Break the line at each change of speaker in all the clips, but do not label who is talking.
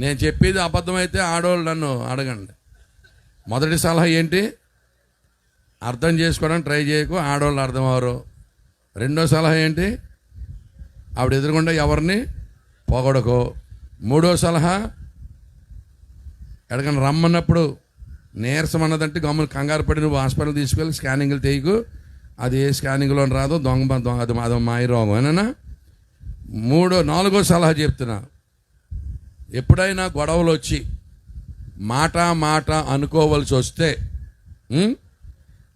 నేను చెప్పేది అబద్ధమైతే ఆడవాళ్ళు నన్ను అడగండి. మొదటి సలహా ఏంటి? అర్థం చేసుకోవడానికి ట్రై చేయకు ఆడవాళ్ళు అర్థం అవరు రెండో సలహా ఏంటి? ఆవిడ ఎదురుగుండా ఎవరిని? పోగొడకు. మూడో సలహా ఎక్కడికైనా రమ్మన్నప్పుడు నీరసం అన్నదంటే గమ్ములు కంగారు పడి నువ్వు హాస్పిటల్ తీసుకెళ్ళి స్కానింగ్లు తీయకు. అది ఏ స్కానింగ్లో రాదు దొంగ దొంగ అది అదో మాయ రోగం. ఏనా మూడో నాలుగో సలహా చెప్తున్నా. ఎప్పుడైనా గొడవలు వచ్చి మాట మాట అనుకోవలసి వస్తే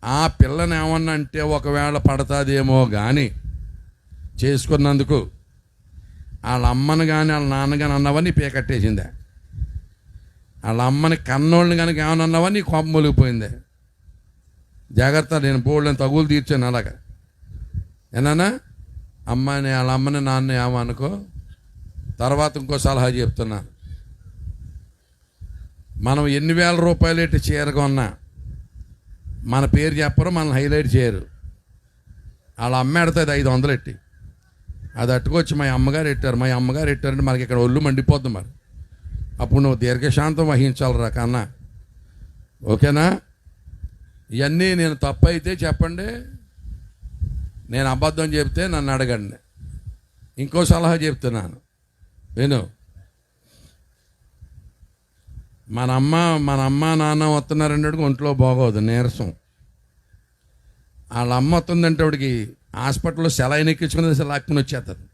ఆ పిల్లని ఏమన్నా అంటే ఒకవేళ పడతాదేమో కానీ చేసుకున్నందుకు వాళ్ళ అమ్మని కానీ వాళ్ళ నాన్న కానీ అన్నవని పీకట్టేసిందే. వాళ్ళ అమ్మని కన్నోళ్ళని కనుక ఏమన్నా అన్నావని కోపం మొలిగిపోయిందే జాగ్రత్త నేను బోళ్ళని తగులు తీర్చాను అలాగా. ఏనా అమ్మాయిని వాళ్ళ అమ్మని నాన్న ఏమనుకో తర్వాత ఇంకో సలహా చెప్తున్నా. మనం ఎన్ని వేల రూపాయలు ఇటు చీర కొన్నా మన పేరు చెప్పరు మనం హైలైట్ చేయరు. వాళ్ళ అమ్మ ఎడతాది ఐదు వందలు ఎట్టి. అది అట్టుకొచ్చి మా అమ్మగారు ఎట్టారు మా అమ్మగారు ఎట్టారంటే మనకి ఇక్కడ ఒళ్ళు మండిపోద్ది మరి. అప్పుడు నువ్వు దీర్ఘశాంతం వహించాలరా కన్నా. ఓకేనా? ఇవన్నీ నేను తప్పు అయితే చెప్పండి. నేను అబద్ధం చెప్తే నన్ను అడగండి. ఇంకో సలహా చెప్తున్నాను. విను మన అమ్మ మన అమ్మ నాన్న వస్తున్నారంటే ఒంట్లో బాగోదు నీరసం. వాళ్ళ అమ్మ వస్తుందంటే ఆవిడకి హాస్పిటల్లో సెలైన్ ఎక్కించుకునేది అసలు లాక్కుని వచ్చేస్తుంది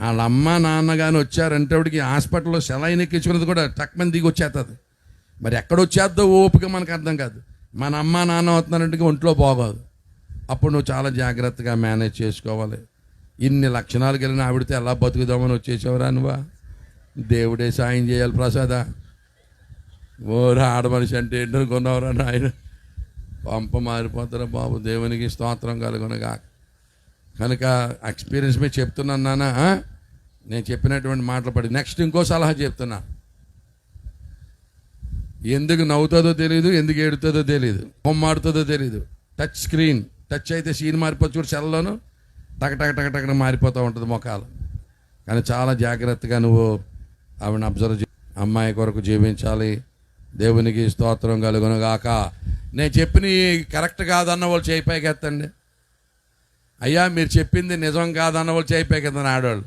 వాళ్ళ అమ్మ నాన్న కానీ వచ్చారంటే ఆవిడకి హాస్పిటల్లో సెలైన్ ఎక్కించుకున్నది కూడా టక్మని దిగి వచ్చేస్తుంది మరి ఎక్కడ వచ్చేద్దో ఓపిక మనకు అర్థం కాదు. మన అమ్మ నాన్న వస్తున్నారంటే ఒంట్లో బాగోదు. అప్పుడు నువ్వు చాలా జాగ్రత్తగా మేనేజ్ చేసుకోవాలి. ఇన్ని లక్షణాలు కలిగిన ఆవిడతో ఎలా బతుకుదామని వచ్చేసావురా నువ్వా? దేవుడే సాయం చేయాలి ప్రసాద. ఓరా ఆడమనిషి అంటే ఏంటనుకున్నావురా నాయన? పంప మారిపోతారా బాబు దేవునికి స్తోత్రం కలుగునగా. కనుక ఎక్స్పీరియన్స్ మీద చెప్తున్నాను నాన్న నేను చెప్పినటువంటి మాటలు పడి నెక్స్ట్ ఇంకో సలహా చెప్తున్నా. ఎందుకు నవ్వుతుందో తెలియదు ఎందుకు ఏడుతుందో తెలియదు బొమ్మాడుతుందో తెలియదు టచ్ స్క్రీన్ టచ్ అయితే సీన్ మారిపోవచ్చు చూడు సెల్లోను. టక టక టక టకన మారిపోతూ ఉంటుంది ముఖాలు కానీ చాలా జాగ్రత్తగా నువ్వు ఆవిడని అబ్జర్వ్ చే అమ్మాయి కొరకు జీవించాలి. దేవునికి స్తోత్రం కలుగును కాక నేను చెప్పిన కరెక్ట్ కాదన్న వాళ్ళు చేయి ఎత్తండి. అయ్యా మీరు చెప్పింది నిజం కాదన్న వాళ్ళు చేయి ఎత్తండి ఆడవాళ్ళు.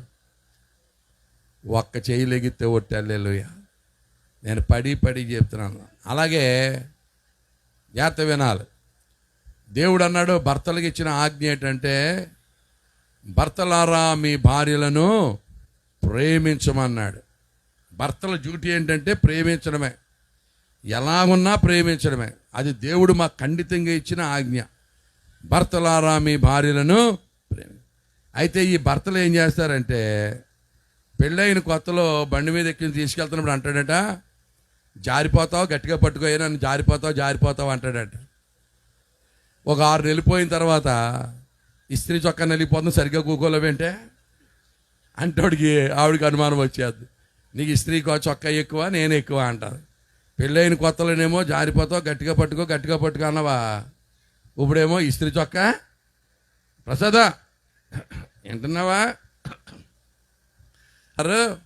ఒక్క చేయి లెగితే ఒట్టెళ్ళేలుయ్యా నేను పడి పడి చెప్తున్నాను. అలాగే జాగ్రత్త వినాలి. దేవుడు అన్నాడు భర్తలకు ఇచ్చిన ఆజ్ఞ ఏంటంటే భర్తలారా మీ భార్యలను ప్రేమించమన్నాడు. భర్తల డ్యూటీ ఏంటంటే ప్రేమించడమే. ఎలాగున్నా ప్రేమించడమే. అది దేవుడు మాకు ఖండితంగా ఇచ్చిన ఆజ్ఞ. భర్తలారా మీ భార్యలను ప్రేమి. అయితే ఈ భర్తలు ఏం చేస్తారంటే పెళ్ళైన కొత్తలో బండి మీద ఎక్కి తీసుకెళ్తున్నప్పుడు అంటాడట జారిపోతావు గట్టిగా పట్టుకోయి నన్ను జారిపోతావు జారిపోతావు అంటాడట. ఒక ఆరు వెళ్ళిపోయిన తర్వాత ఇస్త్రీ చొక్కా నలిగిపోతుంది సరిగ్గా కూకోలేవేంటే? అంటే వాడికి ఆవిడికి అనుమానం వచ్చేది. నీకు ఇస్త్రీ చొక్కా ఎక్కువ నేను ఎక్కువ అంటారు. పెళ్ళైన కొత్తలోనేమో జారిపోతావు గట్టిగా పట్టుకో గట్టిగా పట్టుకో అన్నవా? ఇప్పుడేమో ఇస్త్రీ చొక్కా? ప్రసాద వింటున్నావా? అరే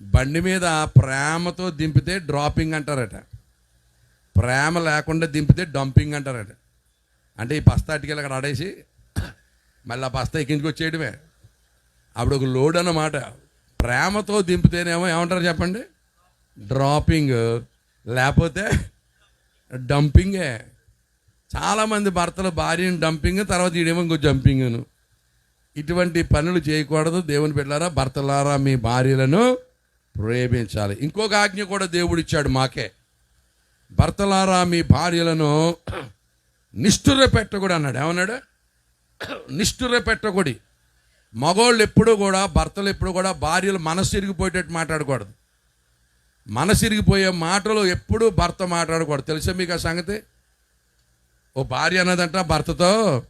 బండి మీద ప్రేమతో దింపితే డ్రాపింగ్ అంటారట. ప్రేమ లేకుండా దింపితే డంపింగ్ అంటారట. అంటే ఈ పస్తా అటుకెళ్ళి అక్కడ ఆడేసి మళ్ళీ ఆ బస్తా ఎక్కించుకొచ్చేయడమే అప్పుడు ఒక లోడ్ అన్నమాట. ప్రేమతో దింపితేనేమో ఏమంటారు చెప్పండి? డ్రాపింగ్ లేకపోతే డంపింగే. చాలామంది భర్తలు భార్యను డంపింగ్ తర్వాత ఈడేమో ఇంకో జంపింగ్ను. ఇటువంటి పనులు చేయకూడదు దేవుని పెట్టారా భర్తలారా మీ భార్యలను ప్రేమించాలి. ఇంకొక ఆజ్ఞ కూడా దేవుడు ఇచ్చాడు మాకే. భర్తలారా మీ భార్యలను నిష్ఠుర పెట్టకూడదు అన్నాడు. ఏమన్నాడు? నిష్ఠుర పెట్టకూడి మగోళ్ళు ఎప్పుడూ కూడా భర్తలు ఎప్పుడు కూడా భార్యలు మనసు ఇరిగిపోయేటట్టు మాట్లాడకూడదు. మనసు ఇరిగిపోయే మాటలు ఎప్పుడూ భర్త మాట్లాడకూడదు. తెలుసా మీకు ఆ సంగతి? ఓ భార్య అన్నదంట భర్తతో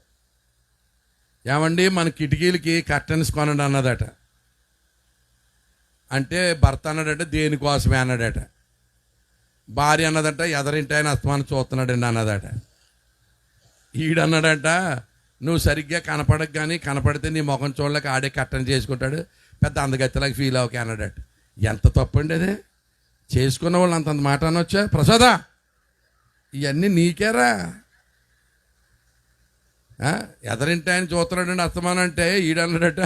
ఏమండి మన కిటికీలకి కర్టన్స్ కొనండి అన్నదట. అంటే భర్త అన్నాడట దేనికోసమే అన్నాడట. భార్య అన్నదంట ఎదరింటి ఆయన అస్తమానం చూస్తున్నాడండి అన్నదట. ఈడన్నాడంట నువ్వు సరిగ్గా కనపడక కానీ కనపడితే నీ ముఖం చూడలేక ఆడే కట్టని చేసుకుంటాడు. పెద్ద అందగత్తెలాగా ఫీల్ అవ్వక అన్నాడట. ఎంత తప్పండి అదే? చేసుకున్న వాళ్ళు అంతంత మాట అనొచ్చా? ప్రసాద! ఇవన్నీ నీకేరా? ఆ? ఎదరింటి ఆయన చూస్తున్నాడండి అస్తమానం అంటే ఈడన్నాడట.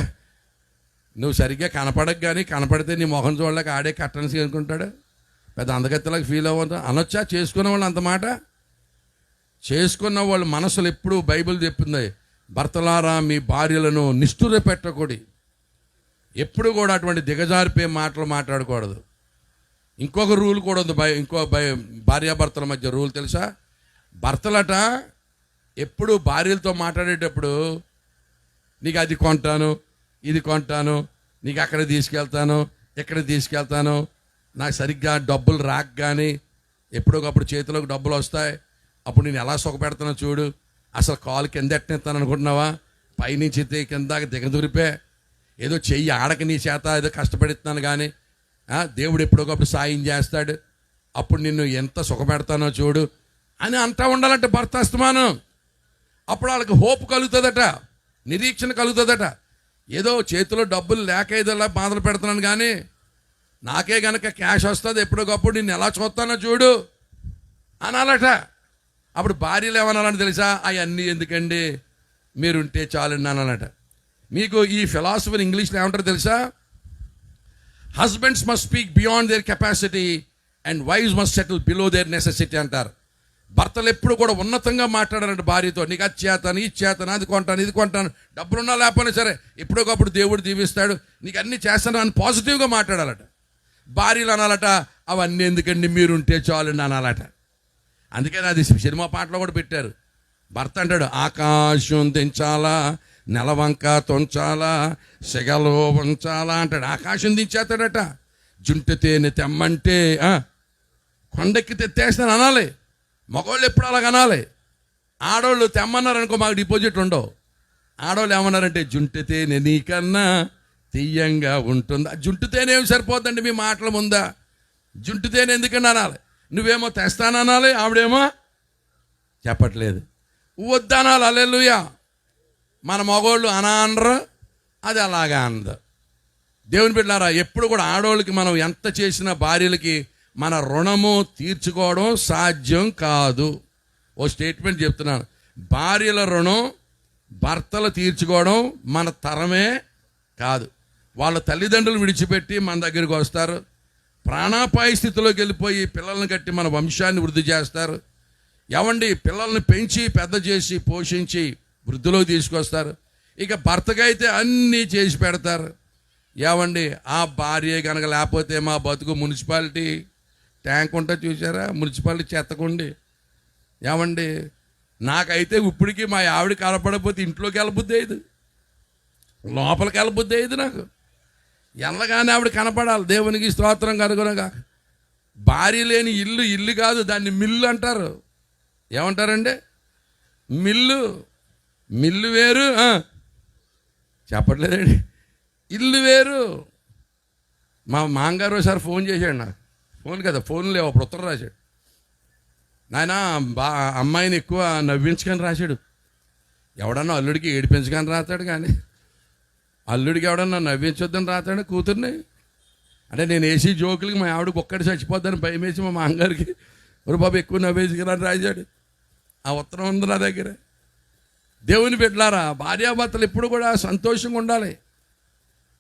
నువ్వు సరిగ్గా కనపడక కానీ కనపడితే నీ మొహం చూడలేక ఆడే కట్టని అనుకుంటాడు పెద్ద అందగత్తెలకు ఫీల్ అవ్వదు. అనొచ్చా? చేసుకున్న వాళ్ళు అంత మాట? చేసుకున్న వాళ్ళ మనసులు ఎప్పుడు బైబిల్ చెప్పింది. భర్తలారా మీ భార్యలను నిష్ఠుర పెట్టకూడి ఎప్పుడు కూడా అటువంటి దిగజారిపోయే మాటలు మాట్లాడకూడదు. ఇంకొక రూల్ కూడా ఉంది బై ఇంకో బై భార్యాభర్తల మధ్య రూల్ తెలుసా? భర్తలట ఎప్పుడు భార్యలతో మాట్లాడేటప్పుడు నీకు అది కొంటాను ఇది కొంటాను నీకు అక్కడ తీసుకెళ్తాను ఇక్కడ తీసుకెళ్తాను నాకు సరిగ్గా డబ్బులు రాక కానీ ఎప్పుడొకప్పుడు చేతిలోకి డబ్బులు వస్తాయి అప్పుడు నేను ఎలా సుఖపెడతానో చూడు. అసలు కాలు కింద ఎట్టనిస్తాను అనుకుంటున్నావా? పైనుంచి ఎత్తి కిందాక దిగదురిపే. ఏదో చెయ్యి ఆడక నీ చేత ఏదో కష్టపెడుతున్నాను కానీ దేవుడు ఎప్పుడోకప్పుడు సాయం చేస్తాడు. అప్పుడు నిన్ను ఎంత సుఖపెడతానో చూడు అని అంటా ఉండాలంటే భర్త అస్తమానం. అప్పుడు వాళ్ళకి హోప్ కలుగుతుందట నిరీక్షణ కలుగుతుందట. ఏదో చేతిలో డబ్బులు లేక ఏదోలా బాధలు పెడుతున్నాను కానీ నాకే గనక క్యాష్ వస్తుంది ఎప్పటికప్పుడు నిన్ను ఎలా చూస్తానో చూడు అనాలట. అప్పుడు భార్యలు ఏమనాలని తెలుసా? అవన్నీ ఎందుకండి? మీరుంటే చాలండి అనాలట మీకు ఈ ఫిలాసఫర్ ఇంగ్లీష్లో ఏమంటారు తెలుసా? Husbands must speak beyond their capacity and wives must settle below their necessity అంటారు. భర్తలు ఎప్పుడు కూడా ఉన్నతంగా మాట్లాడారంట భార్యతో. నీకు అది చేతాను ఇది చేతాను అది కొంటాను ఇది కొంటాను. డబ్బులున్నా లేకపోయినా సరే ఎప్పుడోకప్పుడు దేవుడు దీవిస్తాడు. నీకు అన్ని చేస్తాను అని పాజిటివ్గా మాట్లాడాలట. భార్యలు అనాలట అవన్నీ ఎందుకండి? మీరుంటే చాలండి అనాలట. అందుకని అది సినిమా పాటలో కూడా పెట్టారు. భర్త అంటాడు ఆకాశం దించాలా నెలవంక తొంచాలా సెగలో ఉంచాలా అంటాడు. ఆకాశం దించేస్తాడట. జుంటు తేనె తెమ్మంటే కొండెక్కి తెత్తేస్తాను అనాలి. మగవాళ్ళు ఎప్పుడు అలాగ అనాలి. ఆడవాళ్ళు తెమ్మన్నారనుకో మాకు డిపాజిట్ ఉండవు. ఆడవాళ్ళు ఏమన్నారంటే జుంటు తేనె నీకన్నా తీయంగా ఉంటుందా. జుంటు తేనె ఏమి సరిపోద్దండి మీ మాటల ముందా? జుంటు తేనె ఎందుకన్నా అనాలి? నువ్వేమో తెస్తాననాలి ఆవిడేమో చెప్పట్లేదు. వద్దనాలి అల్లెలుయా మన మగోళ్ళు అనా అనరు అది అలాగా అందరు దేవుని బిడ్డారా ఎప్పుడు కూడా ఆడవాళ్ళకి మనం ఎంత చేసినా భార్యలకి మన రుణము తీర్చుకోవడం సాధ్యం కాదు. ఓ స్టేట్మెంట్ చెప్తున్నాను. భార్యల రుణం భర్తలు తీర్చుకోవడం మన తరమే కాదు. వాళ్ళ తల్లిదండ్రులు విడిచిపెట్టి మన దగ్గరికి వస్తారు. ప్రాణాపాయ స్థితిలోకి వెళ్ళిపోయి పిల్లల్ని కట్టి మన వంశాన్ని వృద్ధి చేస్తారు. ఏమండి పిల్లల్ని పెంచి పెద్ద చేసి పోషించి వృద్ధిలోకి తీసుకొస్తారు. ఇక భర్తకైతే అన్నీ చేసి పెడతారు. ఏమండి ఆ భార్య కనుక లేకపోతే మా బతుకు మున్సిపాలిటీ ట్యాంక్ ఉంటా చూసారా మున్సిపాలిటీ చెత్తకుండి. ఏమండి నాకైతే ఇప్పటికీ మా ఆవిడ కనపడకపోతే ఇంట్లోకి వెళ్ళబుద్ది అయ్యేది. లోపలికి వెళ్ళబుద్ది అయ్యేది నాకు. ఎల్లగానే ఆవిడ కనపడాలి. దేవునికి స్తోత్రం కనుగొనగా. భార్య లేని ఇల్లు ఇల్లు కాదు దాన్ని మిల్లు అంటారు. ఏమంటారండి? మిల్లు. మిల్లు వేరు చెప్పట్లేదండి. ఇల్లు వేరు. మా మాంగారు ఒకసారి ఫోన్ చేశాడు నాకు. ఫోన్ కదా ఫోన్ లేవు అప్పుడు ఉత్తరం రాశాడు. నాయన బా అమ్మాయిని ఎక్కువ నవ్వించకని రాశాడు. ఎవడన్నా అల్లుడికి ఏడిపించకని రాస్తాడు కానీ. అల్లుడికి ఎవడన్నా నవ్వించొద్దని రాతాడు కూతుర్ని? అంటే నేను వేసి జోకులకి మా ఆవిడకి ఒక్కటి చచ్చిపోద్దని భయం వేసి మా మామగారికి ఒక బాబు ఎక్కువ నవ్వేసుకురా రాశాడు ఆ ఉత్తరం ఉంది నా దగ్గర. దేవుని బిడ్డలారా భార్యాభర్తలు ఎప్పుడు కూడా సంతోషంగా ఉండాలి.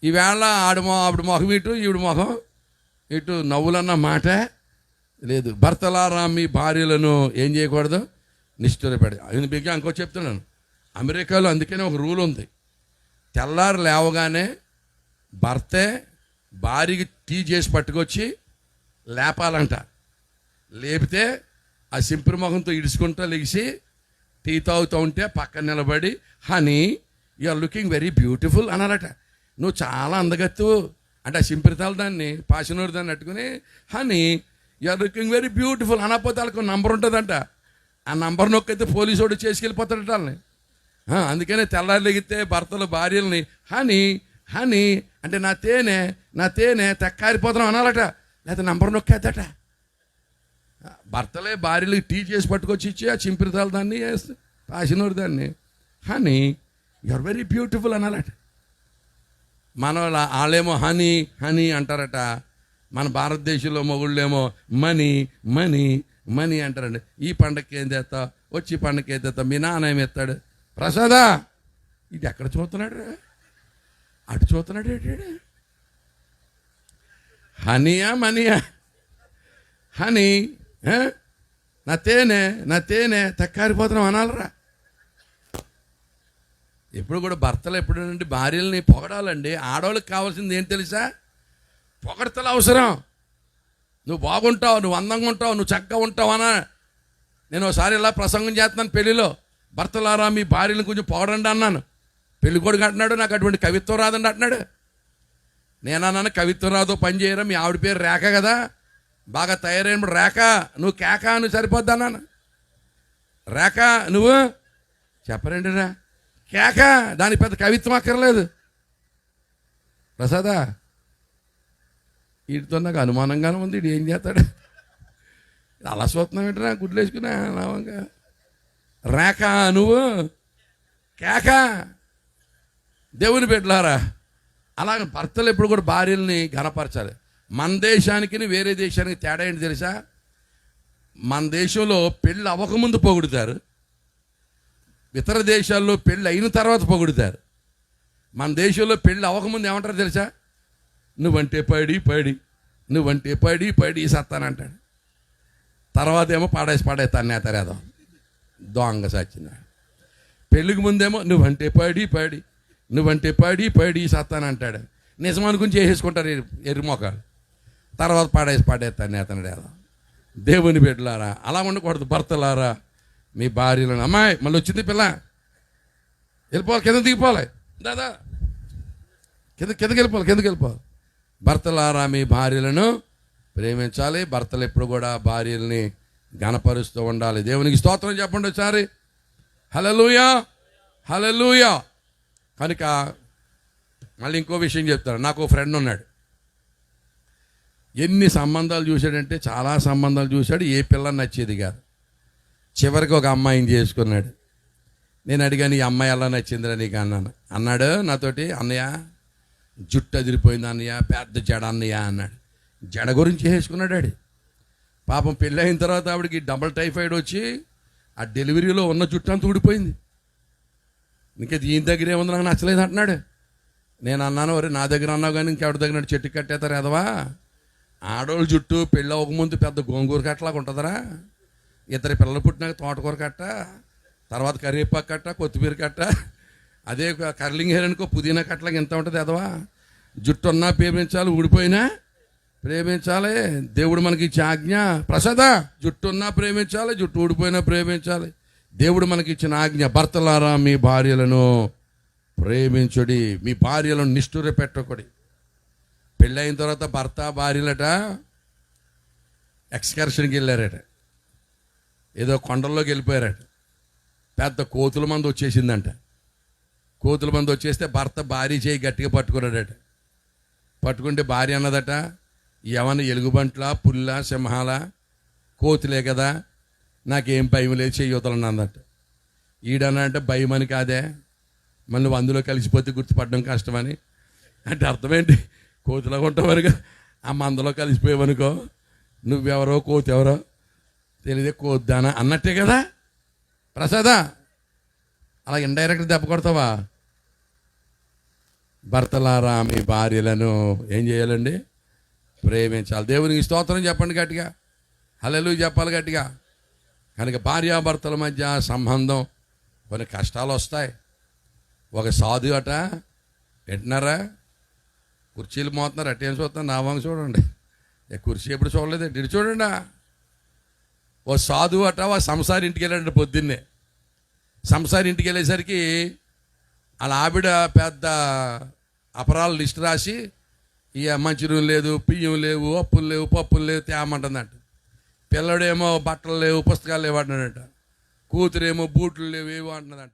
ఈవేళ ఆడు ఆవిడ మొహం ఇటు ఈవిడ మొహం ఇటు నవ్వులన్న మాట లేదు. భర్తలారా మీ భార్యలను ఏం చేయకూడదు? నిష్ఠురపడి ఆయన బిగ్గా ఇంకో చెప్తున్నాను. అమెరికాలో అందుకనే ఒక రూల్ ఉంది. తెల్లారు లేవగానే భర్తే భార్యకి టీ చేసి పట్టుకొచ్చి లేపాలంట. లేపితే ఆ సింపురు ముఖంతో ఇడుచుకుంటూ లెగిసి టీ తాగుతూ ఉంటే పక్కన నిలబడి honey you are looking very beautiful అనాలట నువ్వు చాలా అందగత్తు అంటే ఆ సింపిరితాలు దాన్ని పాషనూరు దాన్ని అట్టుకుని honey you are looking very beautiful అనపోతే వాళ్ళకి నంబర్ ఉంటుందంట. ఆ నంబర్ నొక్కైతే పోలీసు వాడు చేసుకెళ్ళిపోతాడట వాళ్ళని. అందుకనే తెల్లారిగితే భర్తలు భార్యల్ని హనీ హనీ అంటే నా తేనె నా తేనె తెక్కారిపోతున్నాం అనాలట. లేకపోతే నంబర్ నొక్కేదట భర్తలే భార్యలు టీ చేసి పట్టుకొచ్చి ఇచ్చి ఆ చింపిరితాలు దాన్ని పాసినోరు దాన్ని. హనీ ఆర్ వెరీ బ్యూటిఫుల్ అనాలట. మన వాళ్ళ- వాళ్ళేమో హనీ హనీ అంటారట. మన భారతదేశంలో మొగుళ్ళేమో మనీ మనీ మనీ అంటారండి. ఈ పండగకి ఏం తెస్తావు వచ్చి ఈ పండగకి ఏం తెస్తావు మీ నాన్న ఏమి ఎత్తాడు ప్రసాదా ఇది ఎక్కడ చూస్తున్నాడు రా? అటు చూస్తున్నాడు ఏంటాడు హనీయా మనీయా. హనీ నా తేనె నా తేనె తక్కారిపోతున్నాం అనాలరా. ఎప్పుడు కూడా భర్తలు ఎప్పుడు నుండి భార్యల్ని పొగడాలండి. ఆడవాళ్ళకి కావాల్సింది ఏం తెలుసా? పొగడతలు అవసరం. నువ్వు బాగుంటావు నువ్వు అందంగా ఉంటావు నువ్వు చక్కగా ఉంటావు అనా. నేను ఒకసారి ఇలా ప్రసంగం చేస్తున్నాను పెళ్ళిలో. భర్తలారా మీ భార్యలను కొంచెం పోడండి అన్నాను. పెళ్ళికొడుకు అంటున్నాడు నాకు అటువంటి కవిత్వం రాదండి అంటున్నాడు. నేను అన్నాను కవిత్వం రాదో పని చేయరా? మీ ఆవిడ పేరు రేఖ కదా. బాగా తయారైన రేఖ నువ్వు కేక నువ్వు సరిపోద్ది అన్నాను. రేఖ నువ్వు? చెప్పరండి రా. కేక దాని పెద్ద కవిత్వం అక్కర్లేదు. ప్రసాదా వీటితో నాకు అనుమానంగానే ఉంది వీడు ఏం చేస్తాడు? అలా చూస్తున్నాం ఏంటరా గుడ్లు వేసుకున్నా లావంగా. రేఖ నువ్వు? కేక? దేవుని బిడ్డలారా అలాగ భర్తలు ఎప్పుడు కూడా భార్యల్ని ఘనపరచాలి. మన దేశానికి వేరే దేశానికి తేడా ఏంటి తెలుసా? మన దేశంలో పెళ్ళి అవ్వకముందు పొగుడుతారు. ఇతర దేశాల్లో పెళ్ళి అయిన తర్వాత పొగుడుతారు. మన దేశంలో పెళ్ళి అవ్వకముందు ఏమంటారు తెలుసా? నువ్వంటే పడి పడి నువ్వంటే పడి పడి సత్తానంటాడు. తర్వాత ఏమో పాడేసి పాడేస్తాను నేతరేదో దొంగ సచ్చిన. పెళ్ళికి ముందేమో నువ్వంటే పడి పడి నువ్వంటే పడి పడి సత్తానంటాడు నిజం అనుకుని చేసేసుకుంటారు ఎర్రి- మొక్కలు తర్వాత పాడేసి పాడేస్తాను నేతనుడు ఏదో దేవుని బిడ్డలారా అలా ఉండకూడదు భర్తలారా. మీ భార్యలను అమ్మాయి మళ్ళీ వచ్చింది పిల్ల. వెళ్ళిపోవాలి కింద దిగిపోవాలి. దాదా కింద కిందకి వెళ్ళిపోవాలి కిందకి వెళ్ళిపోవాలి. భర్తలారా మీ భార్యలను ప్రేమించాలి. భర్తలు ఎప్పుడు కూడా భార్యల్ని గణపరుస్తూ ఉండాలి. దేవునికి స్తోత్రం చెప్పండి ఒకసారి. హలలుయా హలలుయా కనుక మళ్ళీ ఇంకో విషయం చెప్తాను. నాకు ఫ్రెండ్ ఉన్నాడు. ఎన్ని సంబంధాలు చూశాడంటే చాలా సంబంధాలు చూశాడు. ఏ పిల్ల నచ్చేది కాదు. చివరికి ఒక అమ్మాయిని చేసుకున్నాడు. నేను అడిగాను ఈ అమ్మాయి ఎలా నచ్చిందిరా నీకు? అన్నాను. అన్నాడు నాతోటి అన్నయ్య జుట్టు అదిరిపోయింది అన్నయ్య పెద్ద జడ అన్నయ్య అన్నాడు. జడ గురించి వేసుకున్నాడు ఆడు. పాపం పెళ్ళి అయిన తర్వాత ఆవిడకి డబుల్ టైఫాయిడ్ వచ్చి ఆ డెలివరీలో ఉన్న జుట్టు అంతా ఊడిపోయింది. ఇంకా దీని దగ్గర ఏముంది నాకు నచ్చలేదు అంటున్నాడు. నేను అన్నాను వరే నా దగ్గర అన్నావు కానీ ఇంకెవరి దగ్గర చెట్టు కట్టేస్తారు ఎదవా? ఆడవాళ్ళ జుట్టు పెళ్ళి అవ్వకముందు పెద్ద గోంగూర కట్టలాగా ఉంటుందరా? ఇద్దరు పిల్లలు పుట్టినాక తోటకూర కట్ట తర్వాత కరివేపాకు కట్ట కొత్తిమీర కట్ట అదే ఒక కర్లింగ్ హెయిర్ అనుకో పుదీనా కట్టలాగా ఎంత ఉంటుంది ఎదవా? జుట్టు ఉన్నా పేమించాలి ఊడిపోయినా ప్రేమించాలి. దేవుడు మనకి ఇచ్చే ఆజ్ఞ ప్రసాద. జుట్టు ఉన్నా ప్రేమించాలి జుట్టు ఊడిపోయినా ప్రేమించాలి. దేవుడు మనకి ఇచ్చిన ఆజ్ఞ భర్తలారా మీ భార్యలను ప్రేమించుడి. మీ భార్యలను నిష్ఠుర పెట్టకుడి. పెళ్ళైన తర్వాత భర్త భార్యలట ఎక్స్కర్షన్కి వెళ్ళారట. ఏదో కొండల్లోకి వెళ్ళిపోయారట. పెద్ద కోతుల మంది వచ్చేసిందంట. కోతుల మంది వచ్చేస్తే భర్త భార్య చేయి గట్టిగా పట్టుకున్నాడట. పట్టుకుంటే భార్య అన్నదట ఏమన్నా ఎలుగుబంట్ల పుల్ల సింహాల కోతులే కదా నాకేం భయం లేదు చెయ్యొతలను అందట ఈడన్నా అంటే భయం అని కాదే. మళ్ళీ అందులో కలిసిపోతే గుర్తుపడడం కష్టమని. అంటే అర్థమేంటి? కోతిలో ఉంటావనుకో ఆ మందలో కలిసిపోయావనుకో నువ్వెవరో కోతి ఎవరో తెలియదే కోద్దానా అన్నట్టే కదా. ప్రసాదా అలా ఇండైరెక్ట్ దెబ్బ కొడతావా? భర్తలారా మీ భార్యలను ఏం చేయాలండి? ప్రేమించాలి. దేవునికి స్తోత్రం చెప్పండి గట్టిగా. హలెలు చెప్పాలి గట్టిగా. కనుక భార్యాభర్తల మధ్య సంబంధం కొన్ని కష్టాలు వస్తాయి. ఒక సాధు అట వింటున్నారా? కుర్చీలు మోతున్నారు ఏం చూస్తున్నారు? నా వంగ చూడండి. కుర్చీ ఎప్పుడు చూడలేదు? ఇటు చూడండి? ఓ సాధు అట ఓ సంసారి ఇంటికి వెళ్ళాడు పొద్దున్నే. సంసారి ఇంటికి వెళ్ళేసరికి వాళ్ళ ఆవిడ పెద్ద అపరాల లిస్ట్ రాసి ఇక మంచి లేదు పియ్యం లేవు అప్పులు లేవు పప్పులు లేవు తేమంటుందంట. పిల్లడేమో బట్టలు లేవు పుస్తకాలు లేవు అంటున్నాడంట. కూతురేమో బూట్లు లేవు ఏవో అంటున్నదంట